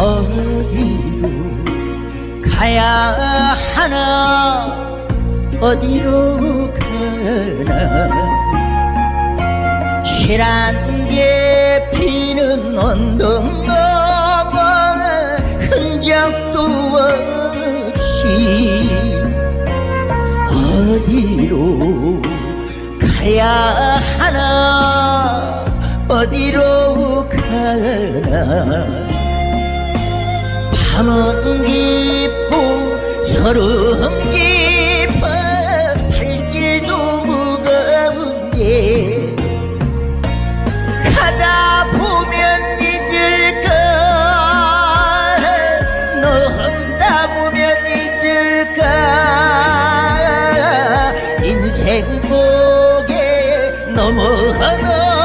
어디로 가야 하나? 어디로 가나? 실한 게 피는 언덕 넘어 흔적도 없이 어디로 가야 하나? 어디로 가나 서는 깊고 서름 깊어 발길도 무거운데 가다 보면 잊을 걸 넌다 보면 잊을까? 인생 고개 넘어 넘어